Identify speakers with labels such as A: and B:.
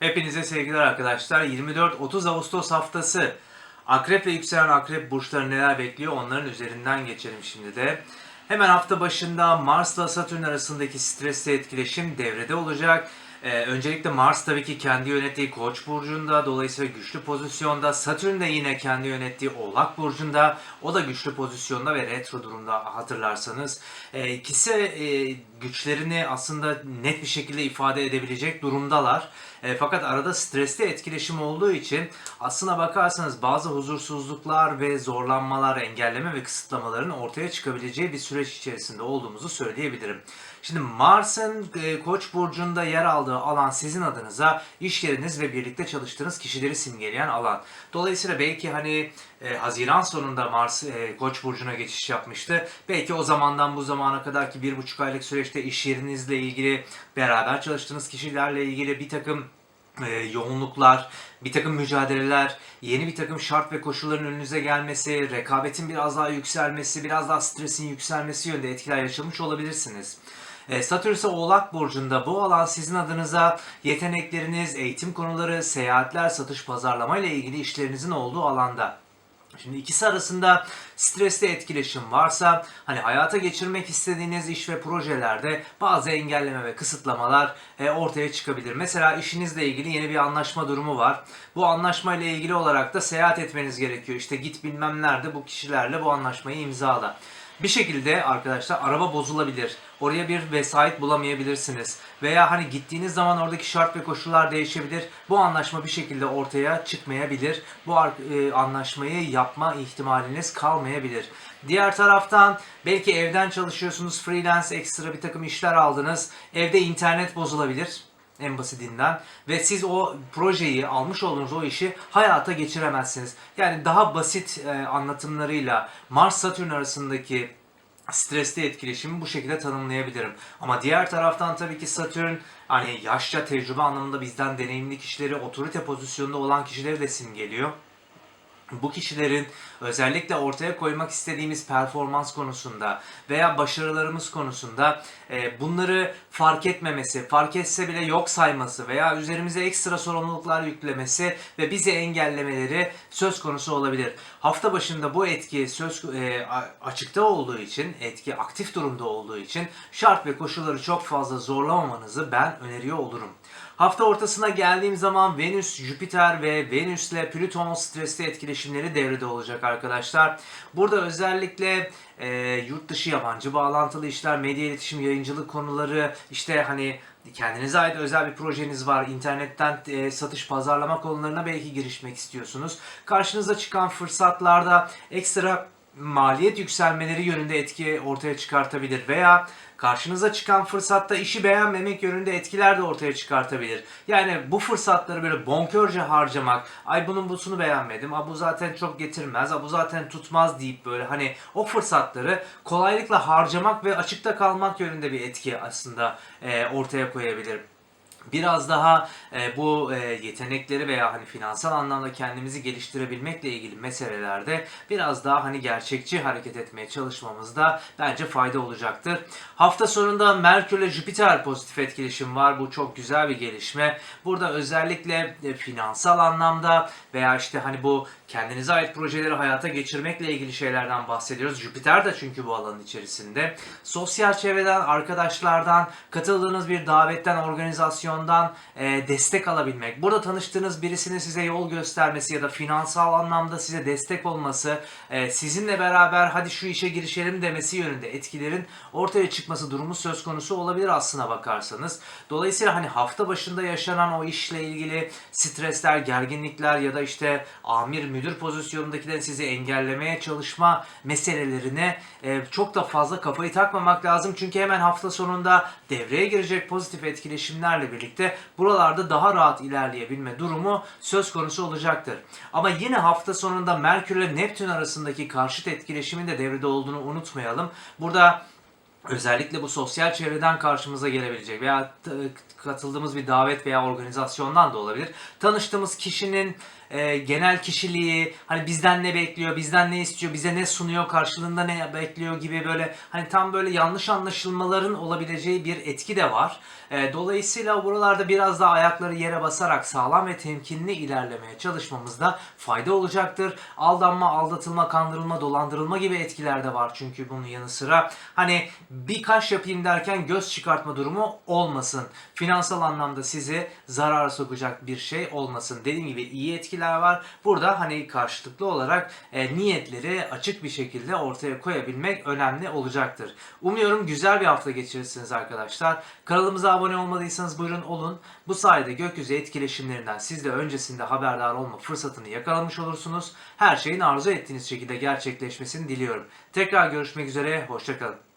A: Hepinize sevgiler arkadaşlar. 24-30 Ağustos haftası Akrep ve yükselen Akrep burçları neler bekliyor onların üzerinden geçelim şimdi de. Hemen hafta başında Mars'la Satürn arasındaki stresli etkileşim devrede olacak. Ee, öncelikle Mars tabii ki kendi yönettiği Koç burcunda dolayısıyla güçlü pozisyonda. Satürn de yine kendi yönettiği Oğlak burcunda. O da güçlü pozisyonda ve retro durumda hatırlarsanız. Ee, ikisi e, güçlerini aslında net bir şekilde ifade edebilecek durumdalar. E, fakat arada stresli etkileşim olduğu için aslına bakarsanız bazı huzursuzluklar ve zorlanmalar, engelleme ve kısıtlamaların ortaya çıkabileceği bir süreç içerisinde olduğumuzu söyleyebilirim. Şimdi Mars'ın e, Koç burcunda yer aldığı alan sizin adınıza iş yeriniz ve birlikte çalıştığınız kişileri simgeleyen alan. Dolayısıyla belki hani e, Haziran sonunda Mars e, Koç burcuna geçiş yapmıştı. Belki o zamandan bu zamana kadar ki bir buçuk aylık süreçte iş yerinizle ilgili, beraber çalıştığınız kişilerle ilgili bir takım e, yoğunluklar, bir takım mücadeleler, yeni bir takım şart ve koşulların önünüze gelmesi, rekabetin biraz daha yükselmesi, biraz daha stresin yükselmesi yönünde etkiler yaşamış olabilirsiniz. E, Satürn ise Oğlak Burcu'nda bu alan sizin adınıza yetenekleriniz, eğitim konuları, seyahatler, satış, pazarlama ile ilgili işlerinizin olduğu alanda. Şimdi ikisi arasında stresli etkileşim varsa hani hayata geçirmek istediğiniz iş ve projelerde bazı engelleme ve kısıtlamalar e, ortaya çıkabilir. Mesela işinizle ilgili yeni bir anlaşma durumu var. Bu anlaşma ile ilgili olarak da seyahat etmeniz gerekiyor. İşte git bilmem nerede bu kişilerle bu anlaşmayı imzala. Bir şekilde arkadaşlar araba bozulabilir. Oraya bir vesait bulamayabilirsiniz. Veya hani gittiğiniz zaman oradaki şart ve koşullar değişebilir. Bu anlaşma bir şekilde ortaya çıkmayabilir. Bu e, anlaşmayı yapma ihtimaliniz kalmayabilir. Diğer taraftan belki evden çalışıyorsunuz, freelance ekstra bir takım işler aldınız. Evde internet bozulabilir en basitinden ve siz o projeyi almış olduğunuz o işi hayata geçiremezsiniz. Yani daha basit e, anlatımlarıyla Mars Satürn arasındaki stresli etkileşimi bu şekilde tanımlayabilirim. Ama diğer taraftan tabii ki Satürn hani yaşça tecrübe anlamında bizden deneyimli kişileri, otorite pozisyonunda olan kişileri de simgeliyor bu kişilerin özellikle ortaya koymak istediğimiz performans konusunda veya başarılarımız konusunda e, bunları fark etmemesi, fark etse bile yok sayması veya üzerimize ekstra sorumluluklar yüklemesi ve bizi engellemeleri söz konusu olabilir. Hafta başında bu etki söz e, açıkta olduğu için, etki aktif durumda olduğu için şart ve koşulları çok fazla zorlamamanızı ben öneriyor olurum. Hafta ortasına geldiğim zaman Venüs, Jüpiter ve Venüs ile Plüton stresli etkileşimleri devrede olacak arkadaşlar. Burada özellikle e, yurt dışı yabancı bağlantılı işler, medya iletişim, yayıncılık konuları, işte hani kendinize ait özel bir projeniz var, internetten e, satış, pazarlama konularına belki girişmek istiyorsunuz. Karşınıza çıkan fırsatlarda ekstra maliyet yükselmeleri yönünde etki ortaya çıkartabilir veya karşınıza çıkan fırsatta işi beğenmemek yönünde etkiler de ortaya çıkartabilir. Yani bu fırsatları böyle bonkörce harcamak, ay bunun busunu beğenmedim, a bu zaten çok getirmez, a bu zaten tutmaz deyip böyle hani o fırsatları kolaylıkla harcamak ve açıkta kalmak yönünde bir etki aslında e, ortaya koyabilir biraz daha e, bu e, yetenekleri veya hani finansal anlamda kendimizi geliştirebilmekle ilgili meselelerde biraz daha hani gerçekçi hareket etmeye çalışmamızda bence fayda olacaktır. Hafta sonunda Merkür ile Jüpiter pozitif etkileşim var. Bu çok güzel bir gelişme. Burada özellikle e, finansal anlamda veya işte hani bu kendinize ait projeleri hayata geçirmekle ilgili şeylerden bahsediyoruz. Jüpiter de çünkü bu alanın içerisinde. Sosyal çevreden, arkadaşlardan, katıldığınız bir davetten, organizasyondan e, destek alabilmek. Burada tanıştığınız birisinin size yol göstermesi ya da finansal anlamda size destek olması, e, sizinle beraber hadi şu işe girişelim demesi yönünde etkilerin ortaya çıkması durumu söz konusu olabilir aslına bakarsanız. Dolayısıyla hani hafta başında yaşanan o işle ilgili stresler, gerginlikler ya da işte amir, müdür pozisyonundakilerin sizi engellemeye çalışma meselelerine e, çok da fazla kafayı takmamak lazım. Çünkü hemen hafta sonunda devreye girecek pozitif etkileşimlerle birlikte buralarda daha rahat ilerleyebilme durumu söz konusu olacaktır. Ama yine hafta sonunda Merkür ile Neptün arasındaki karşıt etkileşimin de devrede olduğunu unutmayalım. Burada özellikle bu sosyal çevreden karşımıza gelebilecek veya katıldığımız bir davet veya organizasyondan da olabilir. Tanıştığımız kişinin e, genel kişiliği, hani bizden ne bekliyor, bizden ne istiyor, bize ne sunuyor, karşılığında ne bekliyor gibi böyle hani tam böyle yanlış anlaşılmaların olabileceği bir etki de var. E, dolayısıyla buralarda biraz daha ayakları yere basarak sağlam ve temkinli ilerlemeye çalışmamızda fayda olacaktır. Aldanma, aldatılma, kandırılma, dolandırılma gibi etkiler de var çünkü bunun yanı sıra. Hani birkaç yapayım derken göz çıkartma durumu olmasın. Finansal anlamda sizi zarara sokacak bir şey olmasın. Dediğim gibi iyi etkiler var. Burada hani karşılıklı olarak e, niyetleri açık bir şekilde ortaya koyabilmek önemli olacaktır. Umuyorum güzel bir hafta geçirirsiniz arkadaşlar. Kanalımıza abone olmadıysanız buyurun olun. Bu sayede gökyüzü etkileşimlerinden siz de öncesinde haberdar olma fırsatını yakalamış olursunuz. Her şeyin arzu ettiğiniz şekilde gerçekleşmesini diliyorum. Tekrar görüşmek üzere, hoşçakalın.